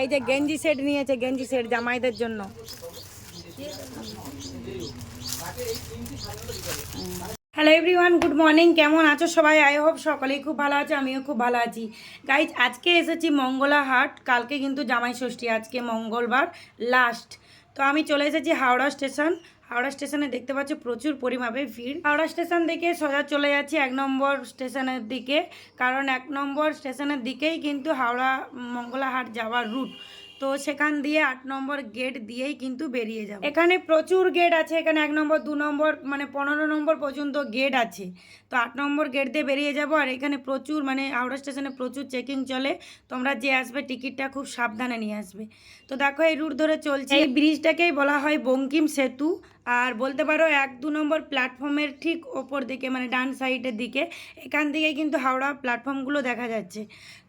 এই যে গেঞ্জি সেট নিয়েছে, গেঞ্জি সেট জামাইদের জন্য। হ্যালো এভরিওয়ান গুড মর্নিং কেমন আছো সবাই? আই হোপ সকলেই খুব ভালো আছে, আমিও খুব ভালো আছি। গাইজ আজকে এসেছি মঙ্গলা হাট, কালকে কিন্তু জামাই ষষ্ঠী, আজকে মঙ্গলবার লাস্ট তো আমি চলে এসেছি হাওড়া স্টেশন হাওড়া স্টেশনে দেখতে পাচ্ছি প্রচুর পরিমাপে ভিড়। হাওড়া স্টেশন থেকে সোজা চলে যাচ্ছি এক নম্বর স্টেশনের দিকে, কারণ এক নম্বর স্টেশনের দিকেই কিন্তু হাওড়া মঙ্গলাহাট যাওয়ার রুট তো সেখান দিয়ে আট নম্বর গেট দিয়েই কিন্তু বেরিয়ে যাবে। এখানে প্রচুর গেট আছে, এখানে এক নম্বর, দু নম্বর মানে পনেরো নম্বর পর্যন্ত গেট আছে। তো আট নম্বর গেট দিয়ে বেরিয়ে যাব, আর এখানে প্রচুর মানে হাওড়া স্টেশনে প্রচুর চেকিং চলে। তোমরা যে আসবে টিকিটটা খুব সাবধানে নিয়ে আসবে। তো দেখো এই রুট ধরে চলছে। এই ব্রিজটাকেই বলা হয় বঙ্কিম সেতু। আর বলতে পারো এক দু নম্বর প্ল্যাটফর্মের ঠিক ওপর দিকে মানে ডান সাইডের দিকে, এখান থেকে কিন্তু হাওড়া প্ল্যাটফর্মগুলো দেখা যাচ্ছে।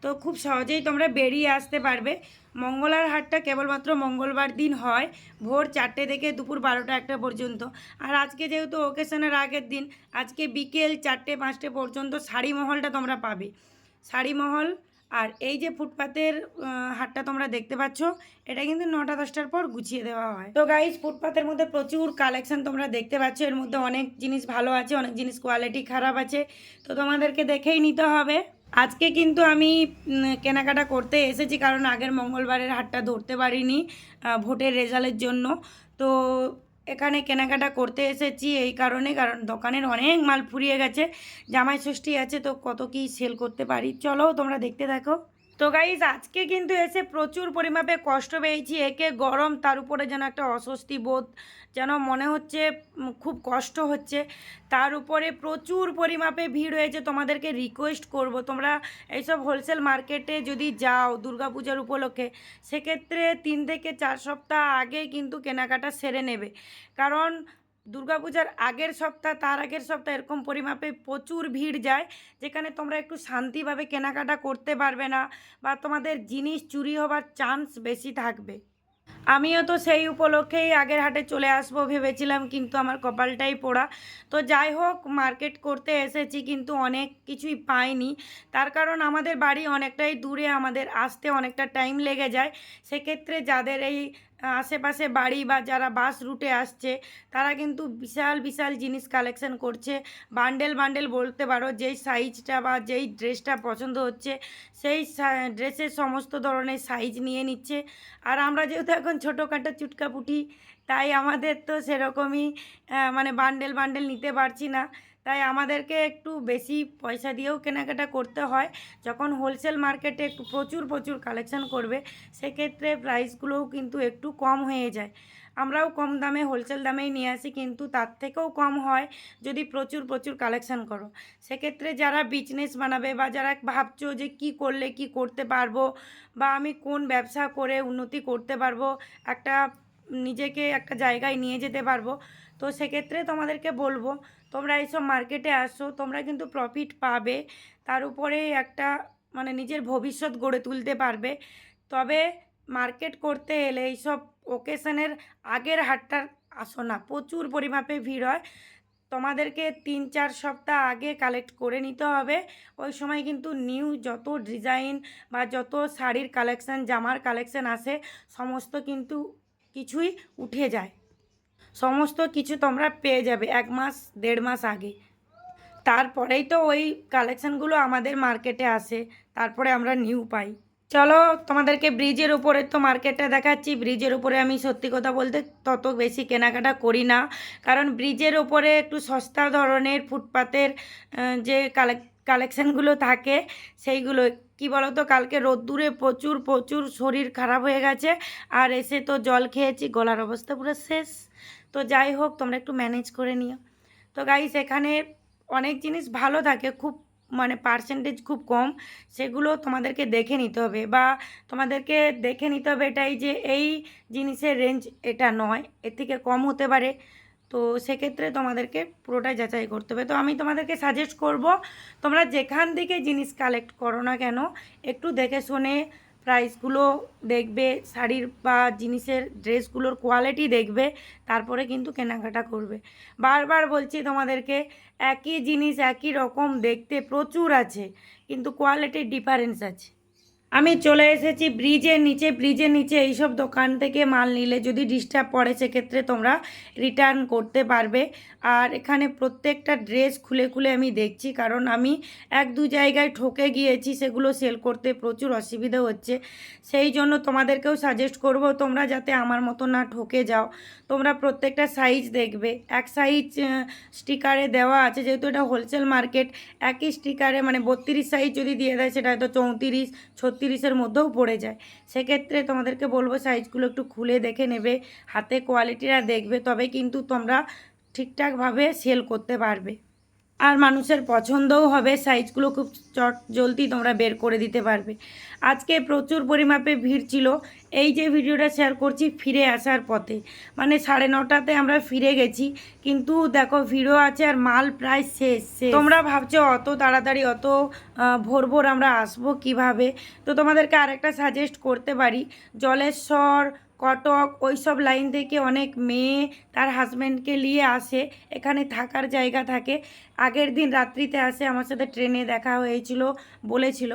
তো খুব সহজেই তোমরা বেরিয়ে আসতে পারবে। মঙ্গলার হাটটা কেবলমাত্র মঙ্গলবার দিন হয়, ভোর চারটে থেকে দুপুর বারোটা একটা পর্যন্ত। আর আজকে যেহেতু ওকেশনের আগের দিন, আজকে বিকেল চারটে পাঁচটে পর্যন্ত শাড়ি মহলটা তোমরা পাবে। শাড়ি মহল আর এই যে ফুটপাতের হাটটা তোমরা দেখতে পাচ্ছ, এটা কিন্তু নটা দশটার পর গুছিয়ে দেওয়া হয়। তো গাইজ ফুটপাতের মধ্যে প্রচুর কালেকশন তোমরা দেখতে পাচ্ছ, এর মধ্যে অনেক জিনিস ভালো আছে, অনেক জিনিস কোয়ালিটি খারাপ আছে, তো তোমাদেরকে দেখেই নিতে হবে। আজকে কিন্তু আমি কেনাকাটা করতে এসেছি, কারণ আগের মঙ্গলবারের হাটটা ধরতে পারিনি ভোটের রেজাল্টের জন্য। তো এখানে কেনাকাটা করতে এসেছি এই কারণে, কারণ দোকানের অনেক মাল ফুরিয়ে গেছে জামাই ষষ্ঠী আছে তো কত কি সেল করতে পারি? চলো তোমরা দেখতে দেখো তো গাইজ আজকে কিন্তু এসে প্রচুর পরিমাপে কষ্ট পেয়েছি। একে গরম, তার উপরে যেন একটা অস্বস্তি বোধ, যেন মনে হচ্ছে খুব কষ্ট হচ্ছে। তার উপরে প্রচুর পরিমাপে ভিড় হয়েছে। তোমাদেরকে রিকোয়েস্ট করব, তোমরা এইসব হোলসেল মার্কেটে যদি যাও দুর্গাপূজার উপলক্ষে, সেক্ষেত্রে তিন থেকে চার সপ্তাহ আগে কিন্তু কেনাকাটা সেরে নেবে। কারণ দুর্গাপূজার আগের সপ্তাহ, তার আগের সপ্তাহ এরকম পরিমাপে প্রচুর ভিড় যায়, যেখানে তোমরা একটু শান্তিভাবে কেনাকাটা করতে পারবে না বা তোমাদের জিনিস চুরি হবার চান্স বেশি থাকবে। আমিও তো সেই উপলক্ষেই আগের হাটে চলে আসব ভেবেছিলাম, কিন্তু আমার কপালটাই পোড়া। তো যাই হোক মার্কেট করতে এসেছি, কিন্তু অনেক কিছুই পাইনি। তার কারণ আমাদের বাড়ি অনেকটাই দূরে, আমাদের আসতে অনেকটা টাইম লেগে যায়। সেক্ষেত্রে যাদের এই আশেপাশে বাড়ি বা যারা বাস রুটে আসছে, তারা কিন্তু বিশাল বিশাল জিনিস কালেকশন করছে। বান্ডেল বান্ডেল বলতে পারো, যেই সাইজটা বা যেই ড্রেসটা পছন্দ হচ্ছে, সেই ড্রেসের সমস্ত ধরনের সাইজ নিয়ে নিচ্ছে। আর আমরা যেহেতু এখন ছোটোখাটো চুটকাপুটি তাই আমাদের তো সেরকমই মানে বান্ডেল বান্ডেল নিতে পারছি না। তাই আমাদেরকে একটু বেশি পয়সা দিয়েও কেনাকাটা করতে হয়। যখন হোলসেল মার্কেটে একটু প্রচুর প্রচুর কালেকশন করবে, সেক্ষেত্রে প্রাইসগুলোও কিন্তু একটু কম হয়ে যায়। আমরাও কম দামে হোলসেল দামেই নিয়ে আসি, কিন্তু তার থেকেও কম হয় যদি প্রচুর প্রচুর কালেকশন করো। সেক্ষেত্রে যারা বিজনেস বানাবে বা যারা ভাবছ যে কি করলে কি করতে পারব বা আমি কোন ব্যবসা করে উন্নতি করতে পারব, একটা নিজেকে একটা জায়গায় নিয়ে যেতে পারব। তো সেক্ষেত্রে তোমাদেরকে বলব, তোমরা এইসব মার্কেটে আসো, তোমরা কিন্তু প্রফিট পাবে। তার উপরে একটা মানে নিজের ভবিষ্যৎ গড়ে তুলতে পারবে। তবে মার্কেট করতে এলে এইসব ওকেশনের আগের হাটটার আসো না, প্রচুর পরিমাপে ভিড় হয়। তোমাদেরকে তিন চার সপ্তাহ আগে কালেক্ট করে নিতে হবে। ওই সময় কিন্তু নিউ যত ডিজাইন বা যত শাড়ির কালেকশান জামার কালেকশান আসে, সমস্ত কিন্তু কিছুই উঠে যায়। সমস্ত কিছু তোমরা পেয়ে যাবে এক মাস, দেড় মাস আগে। তারপরেই তো ওই কালেকশানগুলো আমাদের মার্কেটে আসে, তারপরে আমরা নিউ পাই। চলো, তোমাদেরকে ব্রিজের উপরে তো মার্কেটটা দেখাচ্ছি। ব্রিজের উপরে আমি সত্যি কথা বলতে তত বেশি কেনাকাটা করি না। কারণ ব্রিজের উপরে একটু সস্তা ধরনের ফুটপাতের যে কালেক কালেকশানগুলো থাকে, সেইগুলো কি বলতো? কালকে রোদ্দুরে প্রচুর প্রচুর শরীর খারাপ হয়ে গেছে আর এসে তো জল খেয়েছি, গলার অবস্থা পুরো শেষ। তো যাই হোক, তোমরা একটু ম্যানেজ করে নিও। তো গাইস এখানে অনেক জিনিস ভালো থাকে, খুব মানে পার্সেন্টেজ খুব কম, সেগুলো তোমাদেরকে দেখে নিতে হবে বা তোমাদেরকে দেখে নিতে হবে এটাই যে এই জিনিসের রেঞ্জ এটা নয়, এর থেকে কম হতে পারে। তো সেক্ষেত্রে তোমাদেরকে পুরোটাই যাচাই করতে হবে। তো আমি তোমাদেরকে সাজেস্ট করব, তোমরা যেখান থেকে জিনিস কালেক্ট করো না কেন, একটু দেখে শুনে প্রাইসগুলো দেখবে, শাড়ির বা জিনিসের ড্রেসগুলোর কোয়ালিটি দেখবে, তারপরে কিন্তু কেনাকাটা করবে। বারবার বলছি তোমাদেরকে, একই জিনিস একই রকম দেখতে প্রচুর আছে, কিন্তু কোয়ালিটির ডিফারেন্স আছে। আমি চলে এসেছি ব্রিজের নিচে ব্রিজের নিচে এইসব দোকান থেকে মাল নিলে যদি ডিস্টার্ব পড়ে সেক্ষেত্রে তোমরা রিটার্ন করতে পারবে। আর এখানে প্রত্যেকটা ড্রেস খুলে খুলে আমি দেখছি কারণ আমি এক দু জায়গায় ঠকে গিয়েছি, সেগুলো সেল করতে প্রচুর অসুবিধা হচ্ছে। সেই জন্য তোমাদেরকেও সাজেস্ট করব তোমরা যাতে আমার মতো না ঠকে যাও। তোমরা প্রত্যেকটা সাইজ দেখবে। এক সাইজ স্টিকারে দেওয়া আছে, যেহেতু এটা হোলসেল মার্কেট একই স্টিকারে মানে বত্রিশ সাইজ যদি দিয়ে দেয় সেটা হয়তো চৌত্রিশ ছত্রিশের মধ্যেও পড়ে যায়। সেক্ষেত্রে তোমাদেরকে বলব সাইজগুলো একটু খুলে দেখে নেবে, হাতে কোয়ালিটিটা দেখবে, তবে কিন্তু তোমরা ঠিকঠাকভাবে সেল করতে পারবে। আর মানুষের পছন্দও হবে সাইজগুলো খুব চট জলদি তোমরা বের করে দিতে পারবে। আজকে প্রচুর পরিমাপে ভিড় ছিল, এই যে ভিডিওটা শেয়ার করছি ফিরে আসার পথে। মানে সাড়ে নটাতে আমরা ফিরে গেছি, কিন্তু দেখো ভিড়ও আছে আর মাল প্রায় শেষ। তোমরা ভাবছ অত তাড়াতাড়ি, অত ভোর ভোর আমরা আসব কীভাবে? তো তোমাদেরকে আরেকটা সাজেস্ট করতে পারি, জলেশ্বর কটক ওই সব লাইন থেকে অনেক মেয়ে তার হাজব্যান্ডকে নিয়ে আসে। এখানে থাকার জায়গা থাকে। আগের দিন রাত্রিতে আসে, আমার সাথে ট্রেনে দেখা হয়েছিল বলেছিল।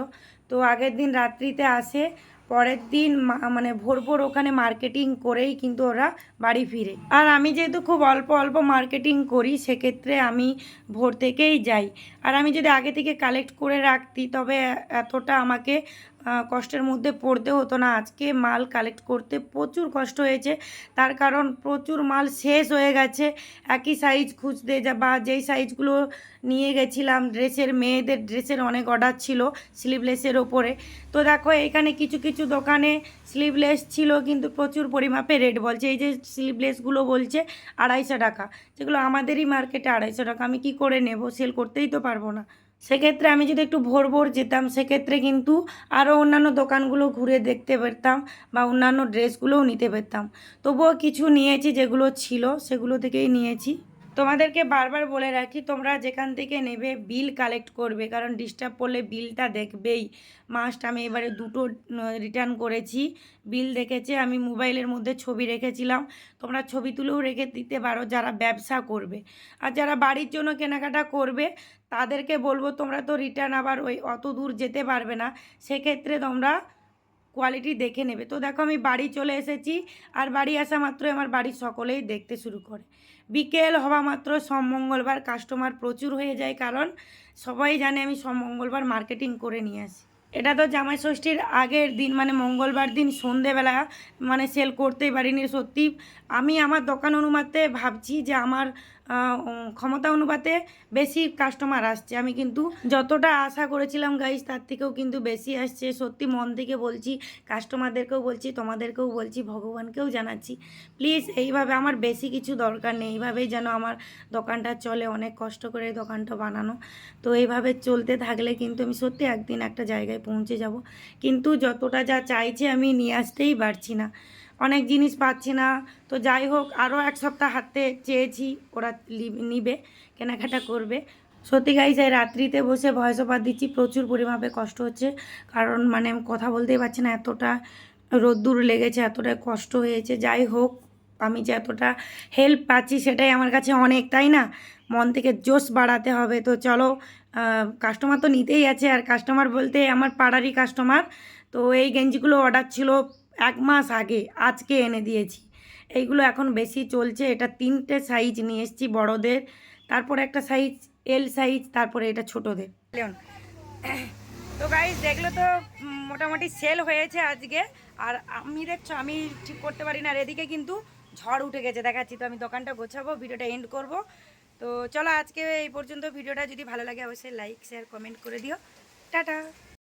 তো আগের দিন রাত্রিতে আসে, পরের দিন মানে ভোর ভোর ওখানে মার্কেটিং করেই কিন্তু ওরা বাড়ি ফিরে। আর আমি যেহেতু খুব অল্প অল্প মার্কেটিং করি, সেক্ষেত্রে আমি ভোর থেকেই যাই। আর আমি যদি আগে থেকে কালেক্ট করে রাখতি, তবে এতটা আমাকে কষ্টের মধ্যে পড়তে হতো না। আজকে মাল কালেক্ট করতে প্রচুর কষ্ট হয়েছে। তার কারণ প্রচুর মাল শেষ হয়ে গেছে। একই সাইজ খুঁজতে যা, বা যেই সাইজগুলো নিয়ে গেছিলাম ড্রেসের মেয়েদের ড্রেসের অনেক অর্ডার ছিল স্লিভলেসের ওপরে। তো দেখো, এখানে কিছু কিছু দোকানে স্লিভলেস ছিল, কিন্তু প্রচুর পরিমাপে রেট বলছে। এই যে স্লিভলেসগুলো বলছে আড়াইশো টাকা। যেগুলো আমাদেরই মার্কেটে আড়াইশো টাকা। আমি কি করে নেব? সেল করতেই তো পারব না। সেক্ষেত্রে আমি যদি একটু ভোর ভোর যেতাম, সেক্ষেত্রে কিন্তু আরও অন্যান্য দোকানগুলো ঘুরে দেখতে পারতাম বা অন্যান্য ড্রেসগুলোও নিতে পারতাম। তবুও কিছু নিয়েছি যেগুলো ছিল, সেগুলো থেকেই নিয়েছি। তোমাদেরকে বারবার বলে রাখি, তোমরা যেখান থেকে নেবে বিল কালেক্ট করবে, কারণ ডিস্টার্ব করলে বিলটা দেখবেই। মাস্ট আমি এবারে দুটো রিটার্ন করেছি। বিল দেখেছে, আমি মোবাইলের মধ্যে ছবি রেখেছিলাম। তোমরা ছবি তুলেও রেখে দিতে পারো যারা ব্যবসা করবে। আর যারা বাড়ির জন্য কেনাকাটা করবে, তাদেরকে বলব তোমরা তো রিটার্ন আবার ওই অত দূর যেতে পারবে না। সেক্ষেত্রে তোমরা কোয়ালিটি দেখে নেবে। তো দেখো আমি বাড়ি চলে এসেছি, আর বাড়ি আসা মাত্রই আমার বাড়ির সকলেই দেখতে শুরু করে। বিকেল হওয়া মাত্র সব মঙ্গলবার কাস্টমার প্রচুর হয়ে যায়, কারণ সবাই জানে আমি সব মঙ্গলবার মার্কেটিং করে নিয়ে আসি। এটা তো জামাই ষষ্ঠীর আগের দিন মানে মঙ্গলবার দিন সন্ধেবেলা মানে সেল করতেই পারিনি, সত্যি আমি আমার দোকান অনুমাতে ভাবছি যে আমার ক্ষমতা অনুপাতে বেশি কাস্টমার আসছে। আমি কিন্তু যতটা আশা করেছিলাম গাইজ তার থেকেও কিন্তু বেশি আসছে। সত্যি মন থেকে বলছি কাস্টমারদেরকেও বলছি, তোমাদেরকেও বলছি, ভগবানকেও জানাচ্ছি। প্লিজ এইভাবে আমার বেশি কিছু দরকার নেই। এইভাবেই যেন আমার দোকানটা চলে, অনেক কষ্ট করে দোকানটা বানানো। তো এইভাবে চলতে থাকলে কিন্তু আমি সত্যি একদিন একটা জায়গায় পৌঁছে যাব। কিন্তু যতটা যা চাইছে আমি নিয়ে আসতেই পারছি না। অনেক জিনিস পাচ্ছি না। তো যাই হোক আরও এক সপ্তাহ হাতে চেয়েছি, ওরা নিবে, কেনাকাটা করবে। সত্যি গাইজ এই রাত্রিতে বসে ভয়েস ওভার দিচ্ছি, প্রচুর পরিমাপে কষ্ট হচ্ছে। কারণ মানে কথা বলতেই পারছি না, এতটা রোদ্দুর লেগেছে এতটা কষ্ট হয়েছে। যাই হোক, আমি যে এতটা হেল্প পাচ্ছি সেটাই আমার কাছে অনেক, তাই না? মন থেকে জোশ বাড়াতে হবে। তো চলো কাস্টমার তো নিতেই আছে, আর কাস্টমার বলতে আমার পাড়ারই কাস্টমার তো এই গেঞ্জিগুলো অর্ডার ছিল এক মাস আগে আজকে এনে দিয়েছি। এইগুলো এখন বেশি চলছে। এটা তিনটে সাইজ নিয়ে এসেছি বড়দের। তারপরে একটা সাইজ এল সাইজ তারপরে এটা ছোটোদের। তো গাইজ দেখল তো মোটামুটি সেল হয়েছে আজকে, আর আমি দেখছ আমি ঠিক করতে পারি না। আর এদিকে কিন্তু ঝড় উঠে গেছে। দেখাচ্ছি তো, আমি দোকানটা গোছাবো, ভিডিওটা এন্ড করব। তো চলো আজকে এই পর্যন্ত ভিডিওটা। যদি ভালো লাগে অবশ্যই লাইক শেয়ার কমেন্ট করে দিও। টাটা।